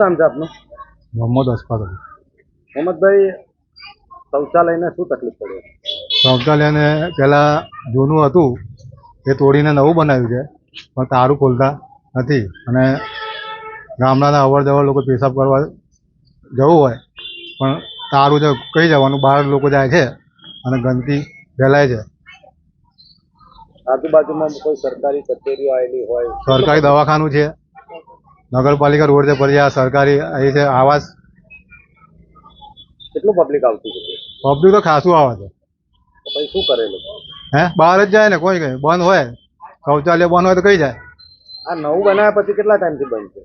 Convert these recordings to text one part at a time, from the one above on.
નામ છે આપનું? મોહમ્મદ અલી. મોહમ્મદભાઈ શૌચાલયને શું તકલીફ પડી શૌચાલયને પહેલાં જૂનું હતું એ તોડીને નવું બનાવ્યું છે પણ તારું ખોલતા નથી. અને ગામડાના અવર જવર લોકો પેશાબ કરવા જવું હોય પણ તારું જે કઈ જવાનું બહાર લોકો જાય છે અને ગંદકી ફેલાય છે. આજુબાજુમાં કોઈ સરકારી કચેરીઓ આવેલી હોય? સરકારી દવાખાનું છે નગરપાલિકા રોડ છે પછી આ સરકારી અહીં છે આવાસ. કેટલું પબ્લિક આવતું છે? પબ્લિક તો ખાસું આવે છે. પછી શું કરેલું હે? બહાર જ જાય ને કોઈ કઈ. બંધ હોય. શૌચાલય બંધ હોય તો કઈ જાય? આ નવું બનાવ્યા પછી કેટલા ટાઈમથી બંધ છે?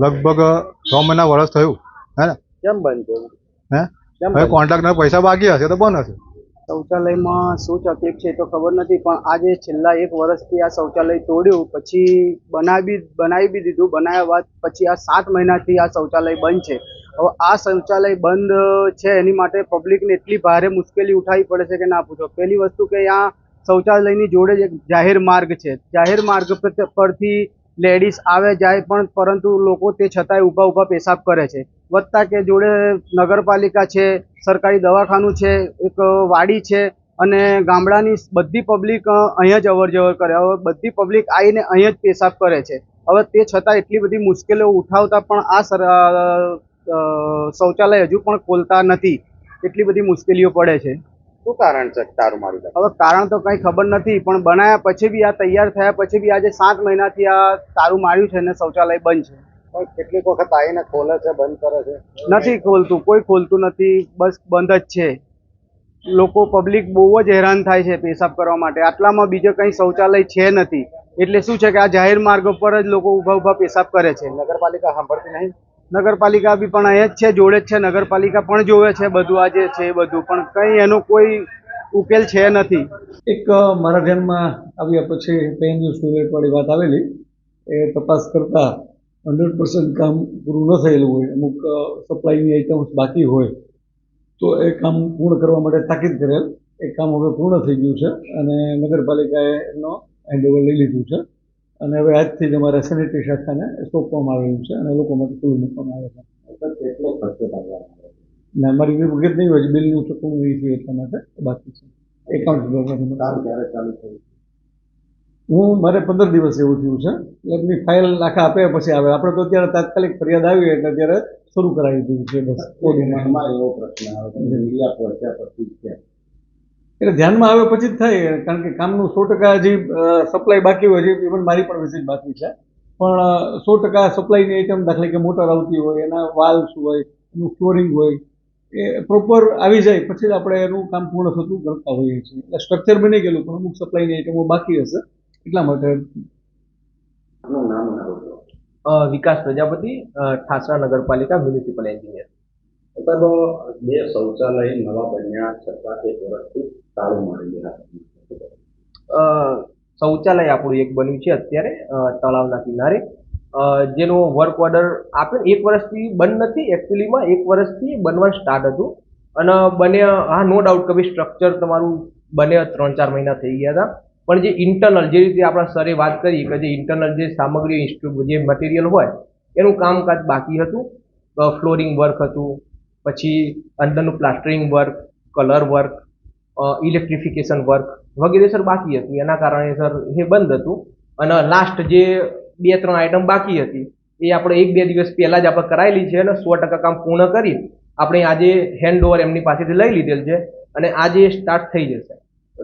લગભગ છ મહિના વર્ષ થયું. હે ને? કેમ બંધ છે? હે? હવે? પૈસા બાકી હશે તો બંધ હશે. શૌચાલયમાં શું તકલીફ છે તો ખબર નથી, પણ આજે છેલ્લા એક વર્ષથી આ શૌચાલય તોડ્યું, પછી બનાવી બનાવી બી દીધું, બનાવ્યા બાદ પછી આ સાત મહિનાથી આ શૌચાલય બંધ છે. હવે આ શૌચાલય બંધ છે એની માટે પબ્લિકને એટલી ભારે મુશ્કેલી ઉઠાવી પડે છે કે ના પૂછો. પહેલી વસ્તુ કે આ શૌચાલયની જોડે જ એક જાહેર માર્ગ છે. જાહેર માર્ગ પર- પરથી લેડીઝ આવે જાય પણ પરંતુ લોકો તે છતાંય ઊભા ઊભા પેશાબ કરે છે. વધતા કે જોડે નગરપાલિકા છે સરકારી દવાખાનું છે એક વાડી છે અને ગામડાની બધી પબ્લિક અહીંયા જ અવર જવર કરે. હવે બધી પબ્લિક આવીને અહીંયા જ પેશાબ કરે છે. હવે તે છતાં એટલી બધી મુશ્કેલીઓ ઉઠાવતા પણ આ શૌચાલય હજુ પણ ખોલતા નથી. એટલી બધી મુશ્કેલીઓ પડે છે. શું કારણ છે? તારું મારું હવે કારણ તો કંઈ ખબર નથી પણ બનાવ્યા પછી બી આ તૈયાર થયા પછી બી આજે સાત મહિનાથી આ તારું માર્યું છે અને શૌચાલય બંધ છે. કેટલીક વખત આવીને ખોલે છે બંધ કરે છે? નથી ખોલતું કોઈ ખોલતું નથી બસ બંધ જ છે. લોકો પબ્લિક બહુ જ હેરાન થાય છે પેશાબ કરવા માટે. આટલામાં બીજો કંઈ શૌચાલય છે નથી. એટલે શું છે કે આ જાહેર માર્ગ ઉપર જ લોકો ઊભા ઊભા પેશાબ કરે છે. નગરપાલિકા સાંભળતી નહીં? નગરપાલિકા બી પણ અહીંયા જ છે જોડે જ છે. નગરપાલિકા પણ જોવે છે બધું આ જે છે એ બધું. પણ કંઈ એનો કોઈ ઉકેલ છે નથી. એક મારા ધ્યાનમાં આવ્યા પછી પેન્યુ સ્ટુડન્ટવાળી વાત આવેલી. એ તપાસ કરતાં હંડ્રેડ પર્સન્ટ કામ પૂરું ન થયેલું હોય અમુક સપ્લાયની આઇટમ્સ બાકી હોય તો એ કામ પૂર્ણ કરવા માટે તાકીદ કરેલ. એ કામ હવે પૂર્ણ થઈ ગયું છે અને નગરપાલિકાએ એનો હેન્ડઓવર લઈ લીધું છે. અને હવે આજથી જ અમારા સેનેટરી શાખાને સોંપવામાં આવેલું છે અને લોકો માટે ખુલ્લું મૂકવામાં આવે છે. ના મારી અમારી વિગત નહીં હોય બિલનું ચૂકવણી થયું એટલા માટે બાકી છે. એકાઉન્ટ કામ ક્યારે ચાલુ થયું? હું મારે પંદર દિવસ એવું થયું છે. એમની ફાઇલ આખા આપ્યા પછી આવે. આપણે તો અત્યારે તાત્કાલિક ફરિયાદ આવી એટલે અત્યારે શરૂ કરાવી દીધું છે બસ. એવો પ્રશ્ન આવે મીડિયા પહોંચ્યા પછી છે. એટલે ધ્યાનમાં આવે પછી જ થાય કારણ કે કામનું સો ટકા હજી સપ્લાય બાકી હોય છે ઇવન મારી પણ વિઝિટ બાકી છે. પણ સો ટકા સપ્લાયની આઈટમ દાખલા કે મોટર આવતી હોય એના વાલ્સ હોય એનું ફ્લોરિંગ હોય એ પ્રોપર આવી જાય પછી જ આપણે એનું કામ પૂર્ણ થતું કરતા હોઈએ છીએ. એટલે સ્ટ્રક્ચર બની ગયેલું પણ અમુક સપ્લાયની આઈટમો બાકી હશે. એટલા માટે? નામ વિકાસ પ્રજાપતિ ઠાસરા નગરપાલિકા મ્યુનિસિપલ એન્જિનિયર. સાહેબ બે શૌચાલય નવા બન્યા છતાં એક વર્ષથી તાળું મારેલી ગયા. શૌચાલય આપણું એક બન્યું છે અત્યારે તળાવના કિનારે. જેનો વર્ક ઓર્ડર આપ્યો એક વર્ષથી બંધ નથી એકચ્યુઅલીમાં એક વર્ષથી બનવાનું સ્ટાર્ટ હતું. અને બને હા નો ડાઉટ કે સ્ટ્રક્ચર તમારું બને ત્રણ ચાર મહિના થઈ ગયા હતા. પણ જે ઇન્ટરનલ જે રીતે આપણા સરે વાત કરી કે જે ઇન્ટરનલ જે સામગ્રી જે મટીરિયલ હોય, એનું કામકાજ બાકી હતું. ફ્લોરિંગ વર્ક હતું, પછી અંદરનું plastering work colour work electrification work વગેરે સર બાકી હતું. એના કારણે સર એ બંધ હતું. અને લાસ્ટ જે બે, ત્રણ આઈટમ બાકી હતી, એ આપણે એક, બે દિવસ પહેલાં જ આપણે કરાયેલી છે અને સો ટકા કામ પૂર્ણ કરી આપણે આજે હેન્ડ ઓવર એમની પાસેથી લઈ લીધેલ છે અને આજે સ્ટાર્ટ થઈ જશે.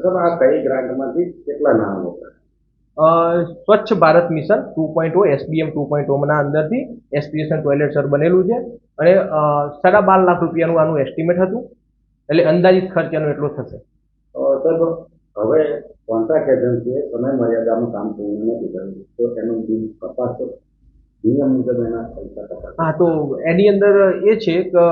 સાહેબ આ કઈ ગ્રાન્ટમાંથી કેટલા નામ વપરાય? Swachh Bharat mission two point O SBM two point ઓના અંદરથી એસપીએસન ટોયલેટ સર બનેલું છે. અને સાડા બાર લાખ રૂપિયાનું આનું એસ્ટિમેટ હતું. એટલે અંદાજિત ખર્ચ એનો એટલો થશે. સર હવે કોન્ટ્રાક્ટ એજન્સીએ સમય મર્યાદાનું કામ પૂર્ણ નથી કર્યું. તો એનું બિલ કપાશે. હા તો એની અંદર એ છે કે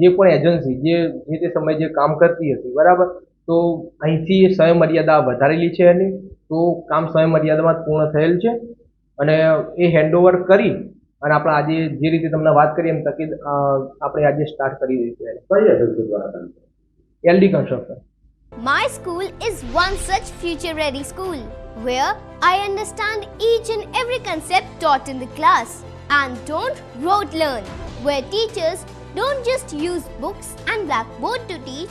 જે પણ એજન્સી જે જે તે સમયે જે કામ કરતી હતી બરાબર? તો અહીંથી સમય મર્યાદા વધારેલી છે એની તો કામ સમય મર્યાદામાં જ પૂર્ણ થયેલ છે અને એ હેન્ડઓવર કરી અને આપણે આજે જે રીતે તમને વાત કરી એમ તકે આપણે આજે સ્ટાર્ટ કરી કામ કરે? LD construction My school is one such future ready school where I understand each and every concept taught in the class. And don't rote learn, where teachers don't just use books and blackboard to teach,